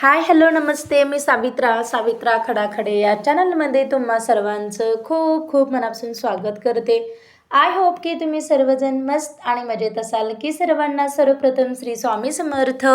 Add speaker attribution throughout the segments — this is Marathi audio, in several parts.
Speaker 1: हाय हॅलो नमस्ते. मी सावित्रा सावित्रा खडाखडे. या चॅनलमध्ये तुम्हा सर्वांचं खूप खूप मनापासून स्वागत करते. आय होप की तुम्ही सर्वजण मस्त आणि मजेत असाल की सर्वांना सर्वप्रथम श्री स्वामी समर्थ.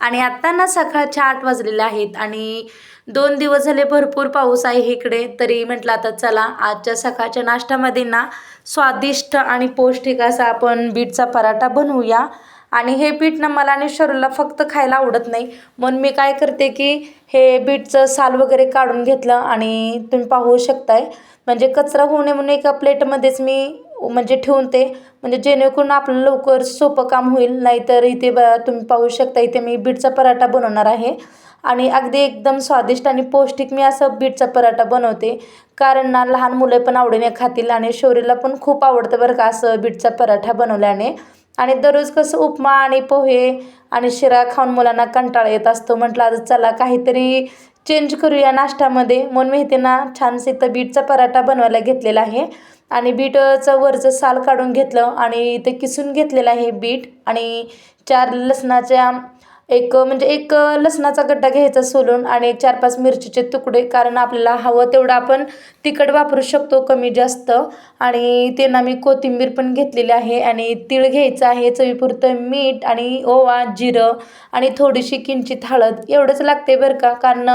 Speaker 1: आणि आत्ता ना सकाळच्या आठ वाजलेले आहेत आणि दोन दिवस झाले भरपूर पाऊस आहे इकडे. तरी म्हटलं आता चला आजच्या सकाळच्या नाश्त्यामध्ये ना स्वादिष्ट आणि पौष्टिक असा आपण बीटचा पराठा बनवूया. आणि हे बीट ना मला आणि शरूला फक्त खायला आवडत नाही. म्हणून मी काय करते की हे बीटचं साल वगैरे काढून घेतलं आणि तुम्ही पाहू शकताय. म्हणजे कचरा होऊ नये म्हणून एका प्लेटमध्येच मी म्हणजे ठेवून ते म्हणजे जेणेकरून आपलं लवकर सोपं काम होईल. नाहीतर इथे ब तुम्ही पाहू शकता इथे मी बीटचा पराठा बनवणार आहे. आणि अगदी एकदम स्वादिष्ट आणि पौष्टिक मी असं बीटचा पराठा बनवते. कारण ना लहान मुलं पण आवडीने खातील आणि शौरीला पण खूप आवडतं बरं का असं बीटचा पराठा बनवल्याने. आणि दररोज कसं उपमा आणि पोहे आणि शिरा खाऊन मुलांना कंटाळा येत असतो. म्हटलं आज चला काहीतरी चेंज करूया नाश्त्यामध्ये. म्हणून मी त्यांना छानसे इथं बीटचा पराठा बनवायला घेतलेला आहे. आणि बीटचं वरचं साल काढून घेतलं आणि ते किसून घेतलेलं आहे बीट आणि चार लसणाच्या एक म्हणजे एक लसणाचा गड्डा घ्यायचा सोलून आणि एक चार पाच मिरचीचे तुकडे कारण आपल्याला हवं तेवढं आपण तिखट वापरू शकतो कमी जास्त. आणि ते ना मी कोथिंबीर पण घेतलेली आहे आणि तीळ घ्यायचं आहे चवीपुरतं मीठ आणि ओवा जिरं आणि थोडीशी किंचित हळद. एवढंच लागते बरं का कारण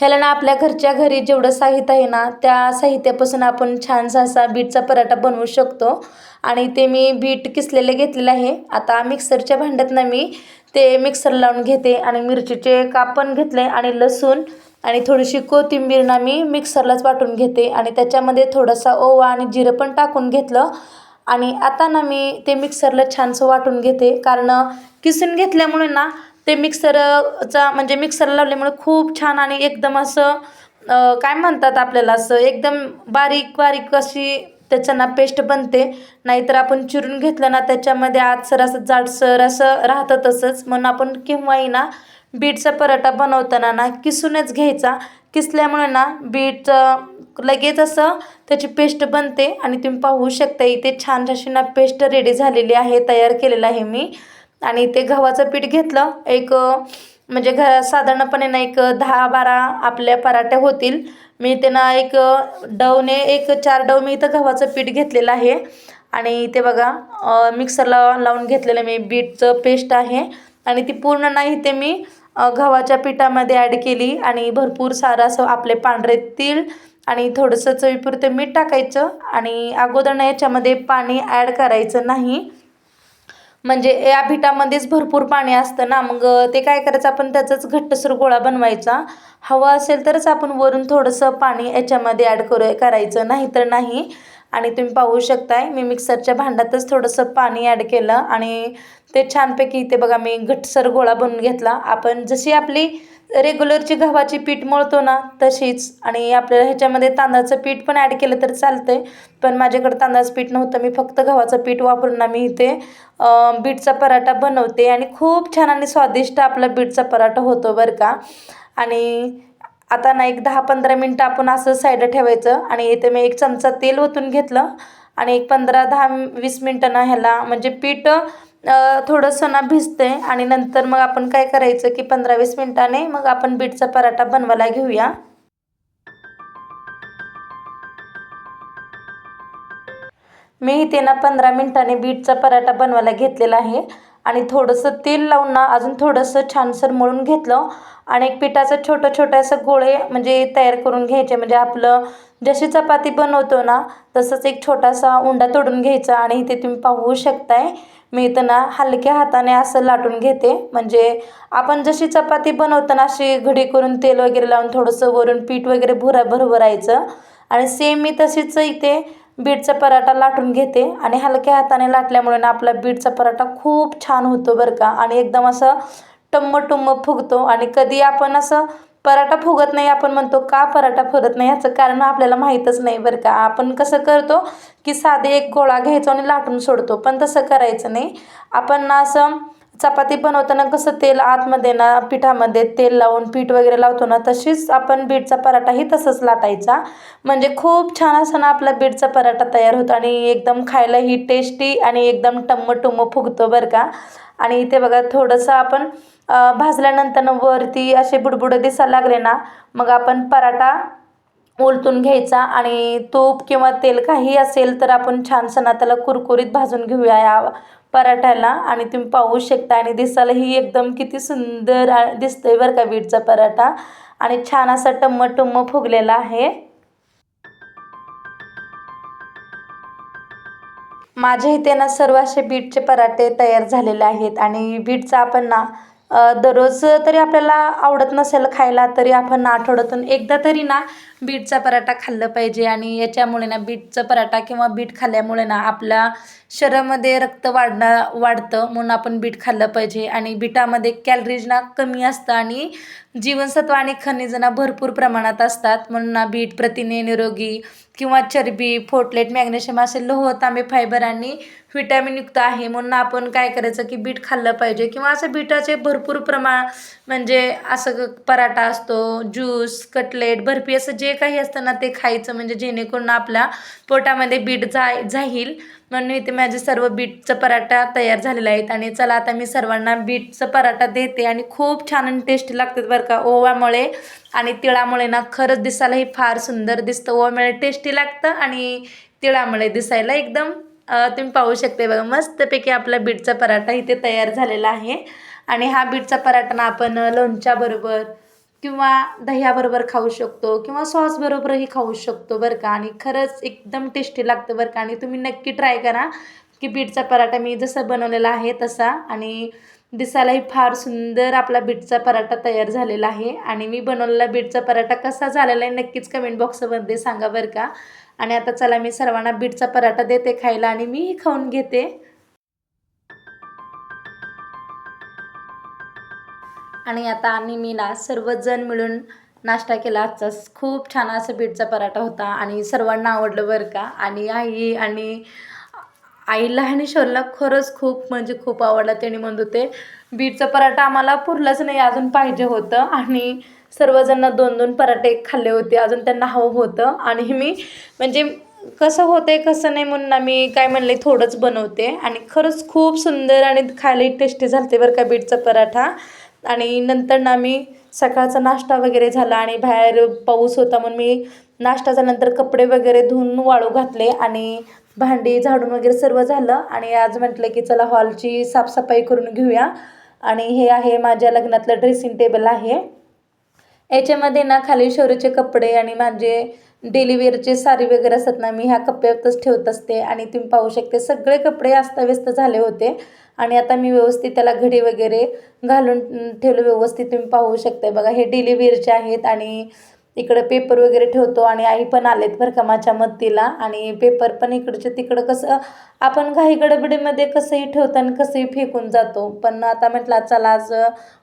Speaker 1: ह्याला ना आपल्या घरच्या घरी जेवढं साहित्य आहे ना त्या साहित्यापासून आपण छानसा असा बीटचा पराठा बनवू शकतो. आणि ते मी बीट किसलेले घेतलेलं आहे. आता मिक्सरच्या भांड्यात ना मी ते मिक्सर लावून घेते आणि मिरचीचे काप पण घेतले आणि लसूण आणि थोडीशी कोथिंबीर ना मी मिक्सरलाच वाटून घेते. आणि त्याच्यामध्ये थोडासा ओवा आणि जिरं पण टाकून घेतलं. आणि आता ना मी ते मिक्सरला छानसं वाटून घेते. कारण किसून घेतल्यामुळे ना ते मिक्सरचा म्हणजे मिक्सर लावल्यामुळे खूप छान आणि एकदम असं काय म्हणतात आपल्याला असं एकदम बारीक बारीक अशी त्याच्याना पेस्ट बनते. नाहीतर आपण चिरून घेतलं ना त्याच्यामध्ये आतसर असं जाडसर असं राहतं तसंच. म्हणून आपण केव्हाही ना बीटचा पराठा बनवताना ना किसूनच घ्यायचा. किसल्यामुळे ना बीटचं लगेच असं त्याची पेस्ट बनते. आणि तुम्ही पाहू शकता इथे छान अशी ना पेस्ट रेडी झालेली आहे तयार केलेलं आहे मी. आणि ते गव्हाचं पीठ घेतलं. एक म्हणजे घ साधारणपणे ना एक दहा बारा आपल्या पराठ्या होतील. मी त्यांना एक डवने एक चार डव मी इथं गव्हाचं पीठ घेतलेलं आहे. आणि ते बघा मिक्सरला लावून घेतलेलं मी बीटचं पेस्ट आहे. आणि ती पूर्ण नाही ते मी गव्हाच्या पिठामध्ये ॲड केली. आणि भरपूर सारं असं आपले पांढरे तीळ आणि थोडंसं चवीपुरतं मीठ टाकायचं. आणि अगोदर ना याच्यामध्ये पाणी ॲड करायचं नाही. म्हणजे या पिठामध्येच भरपूर पाणी असतं ना. मग ते काय करायचं आपण त्याचाच घट्टसर गोळा बनवायचा. हवा असेल तरच आपण वरून थोडंसं पाणी याच्यामध्ये ॲड करू करायचं. नाही तर नाही. आणि तुम्ही पाहू शकताय मी मिक्सरच्या भांड्यातच थोडंसं पाणी ॲड केलं आणि ते छानपैकी इथे बघा मी घटसर गोळा बनवून घेतला. आपण जशी आपली रेग्युलरची गव्हाची पीठ मळतो ना तशीच आणि आपल्याला ह्याच्यामध्ये तांदळाचं पीठ पण ॲड केलं तर चालतं आहे पण माझ्याकडे तांदळाचं पीठ नव्हतं मी फक्त गव्हाचं पीठ वापरून मी इथे बीटचा पराठा बनवते. आणि खूप छान आणि स्वादिष्ट आपला बीटचा पराठा होतो बरं का. आणि आता ना एक दहा पंधरा मिनटं आपण असं साईड ठेवायचं आणि इथे मी एक चमचा तेल ओतून घेतलं आणि एक पंधरा दहा वीस मिनटं ना ह्याला म्हणजे पीठ थोडंसं ना भिजते आणि नंतर मग आपण काय करायचं की पंधरा वीस मिनटाने मग आपण बीटचा पराठा बनवायला घेऊया. मी इथे ना पंधरा मिनटाने बीटचा पराठा बनवायला घेतलेला आहे. आणि थोडंसं तेल लावून ना अजून थोडंसं छानसर मळून घेतलं. आणि एक पिठाचं छोटं छोटं असं गोळे म्हणजे तयार करून घ्यायचे. म्हणजे आपलं जशी चपाती बनवतो ना तसंच एक छोटासा उंडा तोडून घ्यायचा आणि इथे तुम्ही पाहू शकताय. मी इथं ना हलक्या हाताने असं लाटून घेते. म्हणजे आपण जशी चपाती बनवतो ना अशी घडी करून तेल वगैरे लावून थोडंसं वरून पीठ वगैरे भुरा भरभरायचं आणि सेम मी तशीच इथे बीटचा पराठा लाटून घेते आणि हलक्या हाताने लाटल्यामुळे ना आपला बीटचा पराठा खूप छान होतो बरं का. आणि एकदम असं टम्म टुम्म फुगतो आणि कधी आपण असं पराठा फुगत नाही आपण म्हणतो का पराठा फुगत नाही याचं कारण आपल्याला माहीतच नाही बरं का. आपण कसं करतो की साधे एक गोळा घ्यायचो आणि लाटून सोडतो पण तसं करायचं नाही. आपण ना असं चपाती बनवताना कसं तेल आतमध्ये ना पिठामध्ये तेल लावून पीठ वगैरे लावतो ना तशीच आपण बीटचा पराठाही तसंच लाटायचा. म्हणजे खूप छान असं ना आपला बीटचा पराठा तयार होतो आणि एकदम खायलाही टेस्टी आणि एकदम टम्म टुम्म फुगतो बरं का. आणि इथे बघा थोडंसं आपण भाजल्यानंतर वरती असे बुडबुडं दिसायला लागले ना मग आपण पराठा ओलतून घ्यायचा आणि तूप किंवा तेल काही असेल तर आपण छान सणा त्याला कुरकुरीत भाजून घेऊया. या पराठ्याला आणि तुम्ही पाहू शकता. आणि दिसायलाही एकदम किती सुंदर दिसतोय बरं का बीटचा पराठा. आणि छान असा टम्म टुम्म फुगलेला आहे. माझ्या इथे ना सर्व असे बीटचे पराठे तयार झालेले आहेत. आणि बीटचा आपण ना दररोज तरी आपल्याला आवडत नसेल खायला तरी आपण आठवड्यातून एकदा तरी ना बीटचा पराठा खाल्लं पाहिजे आणि याच्यामुळे ना बीटचा पराठा किंवा बीट खाल्ल्यामुळे ना आपल्या शरीरामध्ये रक्त वाढणं वाढतं म्हणून आपण बीट खाल्लं पाहिजे. आणि बीटामध्ये कॅलरीज ना कमी असतं आणि जीवनसत्व आणि खनिज ना भरपूर प्रमाणात असतात. म्हणून ना बीट प्रथिने निरोगी किंवा चरबी फोटलेट मॅग्नेशियम असे लोह तांबे फायबर आणि व्हिटॅमिनयुक्त आहे. म्हणून आपण काय करायचं की बीट खाल्लं पाहिजे किंवा असं बीटाचे भरपूर प्रमाण म्हणजे असं ग- पराठा असतो ज्यूस कटलेट बर्फी असं जे काही असतं ना ते खायचं म्हणजे जेणेकरून आपल्या पोटामध्ये बीट जा जाईल. म्हणून इथे माझे सर्व बीटचं पराठा तयार झालेला आहेत आणि चला आता मी सर्वांना बीटचं पराठा देते आणि खूप छान आणि टेस्टी लागतात बरं का. ओव्यामुळे आणि तिळामुळे ना खरंच दिसायलाही फार सुंदर दिसतं. ओव्यामुळे टेस्टी लागतं आणि तिळामुळे दिसायला एकदम तुम्ही पाहू शकते बघा मस्तपैकी आपला बीटचा पराठा इथे तयार झालेला आहे. आणि हा बीटचा पराठा ना आपण लोणच्याबरोबर किंवा दह्याबरोबर खाऊ शकतो किंवा सॉसबरोबरही खाऊ शकतो बरं का. आणि खरंच एकदम टेस्टी लागतं बरं का. आणि तुम्ही नक्की ट्राय करा की बीटचा पराठा मी जसा बनवलेला आहे तसा. आणि दिसायलाही फार सुंदर आपला बीटचा पराठा तयार झालेला आहे. आणि मी बनवलेला बीटचा पराठा कसा झालेला आहे नक्कीच कमेंट बॉक्समध्ये सांगा बरं का. आणि आता चला मी सर्वांना बीटचा पराठा देते खायला आणि मीही खाऊन घेते. आणि आता आम्ही मी ना सर्वजण मिळून नाश्ता केला. आजचा खूप छान असं बीटचा पराठा होता आणि सर्वांना आवडलं बरं का. आणि आई आणि आईला आणि शोरला खरंच खूप म्हणजे खूप आवडला. त्याने म्हणत होते बीटचा पराठा आम्हाला पुरलाच नाही अजून पाहिजे होतं. आणि सर्वजण दोन दोन पराठे खाल्ले होते. अजून त्यांना हवं होतं. आणि मी म्हणजे कसं होतंय कसं नाही म्हणून आम्ही काय म्हणले थोडंच बनवते. आणि खरंच खूप सुंदर आणि खायलाही टेस्टी झालते बरं का बीटचा पराठा. आणि नंतर ना मी सकाळचा नाश्ता वगैरे झाला आणि बाहेर पाऊस होता म्हणून मी नाश्त्याच्या नंतर कपडे वगैरे धुवून वाळू घातले आणि भांडी झाडून वगैरे सर्व झालं. आणि आज म्हटलं की चला हॉलची साफसफाई करून घेऊया. आणि हे आहे माझ्या लग्नातलं ड्रेसिंग टेबल आहे. याच्यामध्ये ना खाली शौर्यचे कपडे आणि माझे डेलिवेअरचे सारी वगैरे असतात ना मी ह्या कप्प्यातच ठेवत असते. आणि तुम्ही पाहू शकते सगळे कपडे अस्ताव्यस्त झाले होते. आणि आता मी व्यवस्थित त्याला घडी वगैरे घालून ठेवलं व्यवस्थित. तुम्ही पाहू शकते बघा हे डेली वेअरचे आहेत आणि इकडं पेपर वगैरे ठेवतो आणि आई पण आलेत बरं का माझ्या मदतीला. आणि पेपर पण इकडच्या तिकडं कसं आपण घाई गडबडीमध्ये कसंही ठेवतो आणि कसंही फेकून जातो. पण आता म्हटलं चला आज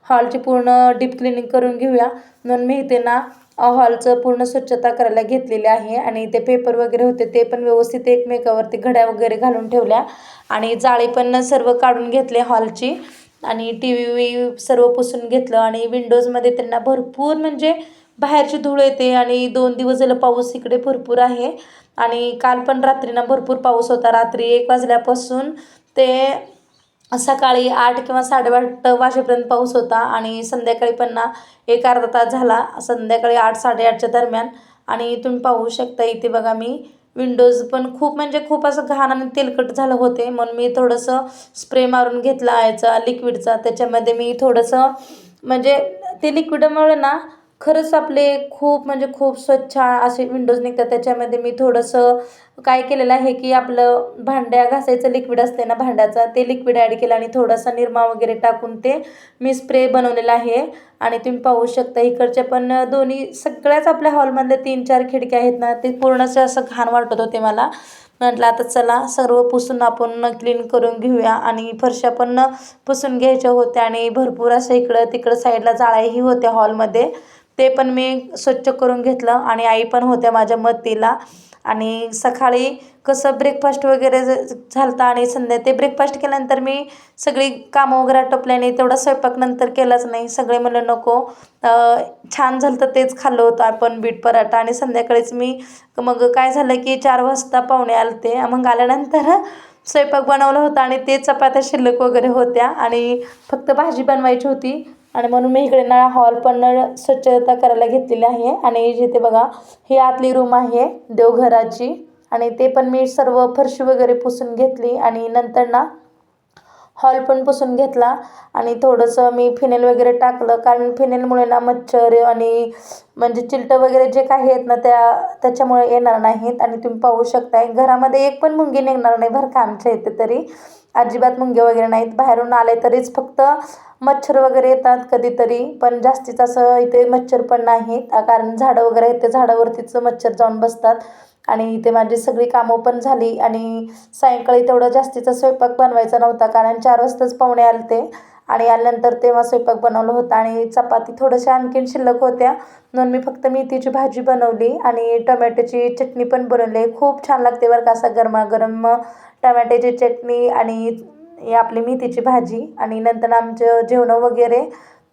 Speaker 1: हॉलची पूर्ण डीप क्लिनिंग करून घेऊया. म्हणून मी इथे ना हॉलचं पूर्ण स्वच्छता करायला घेतलेली आहे आणि ते पेपर वगैरे होते ते पण व्यवस्थित एकमेकावरती घड्या वगैरे घालून ठेवल्या. आणि जाळी पण सर्व काढून घेतले हॉलची. आणि टी व्ही सर्व पुसून घेतलं आणि विंडोजमध्ये त्यांना भरपूर म्हणजे बाहेरची धूळ येते आणि दोन दिवस झालं पाऊस इकडे भरपूर आहे. आणि काल पण रात्रीना भरपूर पाऊस होता. रात्री एक वाजल्यापासून ते सकाळी आठ किंवा साडेआठ वाजेपर्यंत पाऊस होता आणि संध्याकाळी पण ना एक अर्धा तास झाला. संध्याकाळी आठ साडेआठच्या दरम्यान. आणि तुम्ही पाहू शकता इथे बघा मी विंडोज पण खूप म्हणजे खूप असं घाण आणि तेलकट झालं होते. म्हणून मी थोडंसं स्प्रे मारून घेतला याचा लिक्विडचा त्याच्यामध्ये मी थोडंसं म्हणजे ते लिक्विडमुळे ना खरंच आपले खूप म्हणजे खूप स्वच्छ असे विंडोज निघतात. त्याच्यामध्ये मी थोडंसं काय केलेलं आहे की आपलं भांड्या घासायचं लिक्विड असते ना भांड्याचा ते लिक्विड ॲड केलं आणि थोडासा निरमा वगैरे टाकून ते मी स्प्रे बनवलेला आहे. आणि तुम्ही पाहू शकता इकडच्या पण दोन्ही सगळ्याच आपल्या हॉलमधल्या तीन चार खिडक्या आहेत ना ते पूर्णच असं घाण वाटत होते मला. म्हटलं आता चला सर्व पुसून आपण क्लीन करून घेऊया. आणि फरशा पण पुसून घ्यायच्या होत्या आणि भरपूर असं इकडं तिकडं साईडला जाळ्याही होत्या हॉलमध्ये ते पण मी स्वच्छ करून घेतलं आणि आई पण होत्या माझ्या मदतीला. आणि सकाळी कसं ब्रेकफास्ट वगैरे झालं आणि संध्या ते ब्रेकफास्ट केल्यानंतर मी सगळी कामं वगैरे टपल्याने तेवढा स्वयंपाक नंतर केलाच नाही. सगळे म्हणलं नको छान झालं तर तेच खाल्लं होतं आपण बीट पराठा. आणि संध्याकाळीच मी मग काय झालं की चार वाजता पाहुणे आले मग आल्यानंतर स्वयंपाक बनवला होता आणि ते चपात्या शिल्लक वगैरे होत्या आणि फक्त भाजी बनवायची होती. आणि म्हणून मी इकडे ना हॉल पण स्वच्छता करायला घेतलेली आहे. आणि जिथे बघा ही आतली रूम आहे देवघराची. आणि ते पण मी सर्व फरशी वगैरे पुसून घेतली. आणि नंतर ना हॉल पण पुसून घेतला. आणि थोडंसं मी फिनेल वगैरे टाकलं. कारण फिनेलमुळे ना मच्छर आणि म्हणजे चिलटं वगैरे जे काही आहेत ना त्या त्याच्यामुळे येणार नाहीत. आणि तुम्ही पाहू शकताय घरामध्ये एक पण मुंगी निघणार नाही बरं का आमच्या इथे तरी. अजिबात मुंगे वगैरे नाहीत. बाहेरून आले तरीच फक्त मच्छर वगैरे येतात कधीतरी पण जास्तीत असं इथे मच्छर पण नाहीत. कारण झाडं वगैरे आहेत ते झाडावरतीच मच्छर जाऊन बसतात. आणि इथे माझी सगळी कामं पण झाली आणि सायंकाळी तेवढं जास्तीचा स्वयंपाक बनवायचा नव्हता कारण चार वाजताच पाहुणे आले ते आणि आल्यानंतर तेव्हा स्वयंपाक बनवलं होता आणि चपाती थोड्याशा आणखीन शिल्लक होत्या. म्हणून मी फक्त मेथीची भाजी बनवली आणि टोमॅटोची चटणी पण बनवली. खूप छान लागते बरं का असा गरमागरम टमॅटोची चटणी आणि हे आपली मेथीची भाजी आणि नंतर आमचं जेवणं वगैरे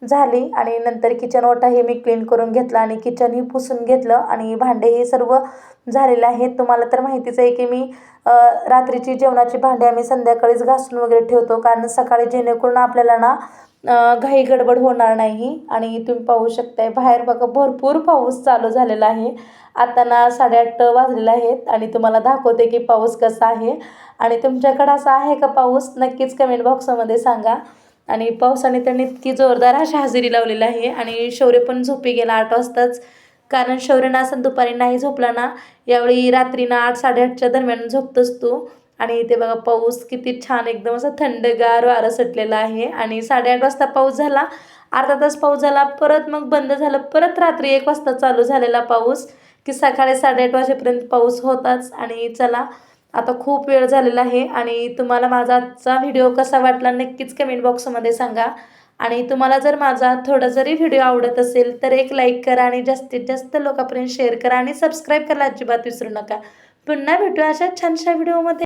Speaker 1: झाली आणि नंतर किचन ओटाही मी क्लीन करून घेतला आणि किचनही पुसून घेतलं आणि भांडेही सर्व झालेले आहेत. तुम्हाला तर माहितीच आहे की मी रात्रीची जेवणाची भांडे आम्ही संध्याकाळीच घासून वगैरे ठेवतो. कारण सकाळी जेणेकरून आपल्याला ना घाई गडबड होणार नाही. आणि तुम्ही पाहू शकताय बाहेर बघा भरपूर पाऊस चालू झालेला आहे. आता ना साडेआठ वाजलेले आहेत आणि तुम्हाला दाखवते की पाऊस कसा आहे. आणि तुमच्याकडं असा आहे का पाऊस? नक्कीच कमेंट बॉक्समध्ये सांगा. आणि पावसाने त्यांनी इतकी जोरदार अशी हजेरी लावलेली आहे आणि शौर्य पण झोपी गेला आठ वाजताच. कारण शौर्यना असं दुपारी नाही झोपला ना यावेळी रात्रीनं आठ साडेआठच्या दरम्यान झोपतोच तू. आणि इथे बघा पाऊस किती छान एकदम असं थंडगार वारं सटलेलं आहे. आणि साडेआठ वाजता पाऊस झाला अर्धा तास पाऊस झाला परत मग बंद झालं परत रात्री एक वाजता चालू झालेला पाऊस की सकाळी साडेआठ वाजेपर्यंत पाऊस होताच. आणि चला आता खूप वेळ झालेला आहे आणि तुम्हाला माझा आजचा व्हिडिओ कसा वाटला नक्कीच कमेंट बॉक्समध्ये सांगा. आणि तुम्हाला जर माझा थोडा जरी व्हिडिओ आवडत असेल तर एक लाईक करा आणि जास्तीत जास्त लोकांपर्यंत शेअर करा आणि सबस्क्राईब करायला अजिबात विसरू नका. पुन्हा भेटूया अशा छानशा व्हिडिओमध्ये